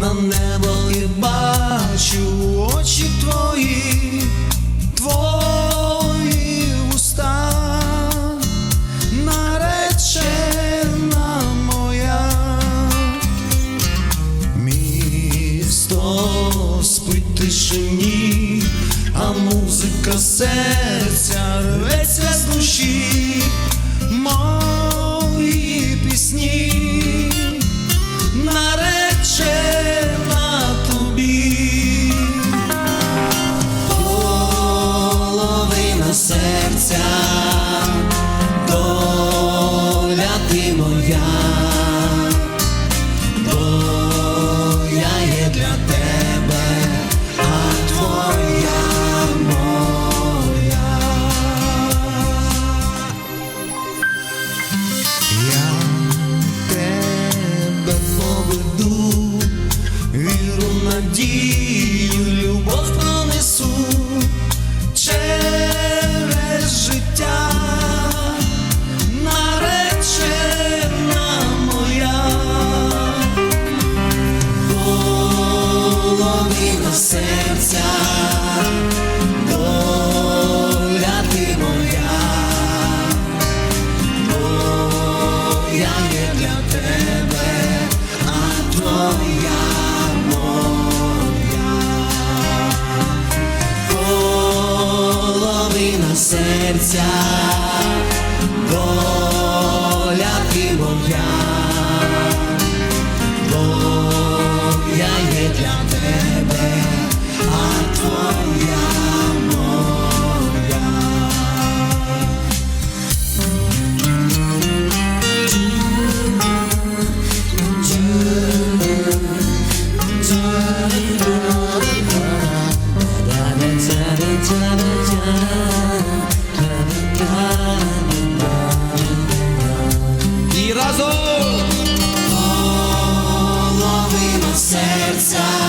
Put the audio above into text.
на небо і бачу очі твої, твої уста, наречена моя. Місто спить тишині, а музика серця серця, доля ти моя, бо я є для тебе, а твоя моя, половина серця, доля ти моя. serca.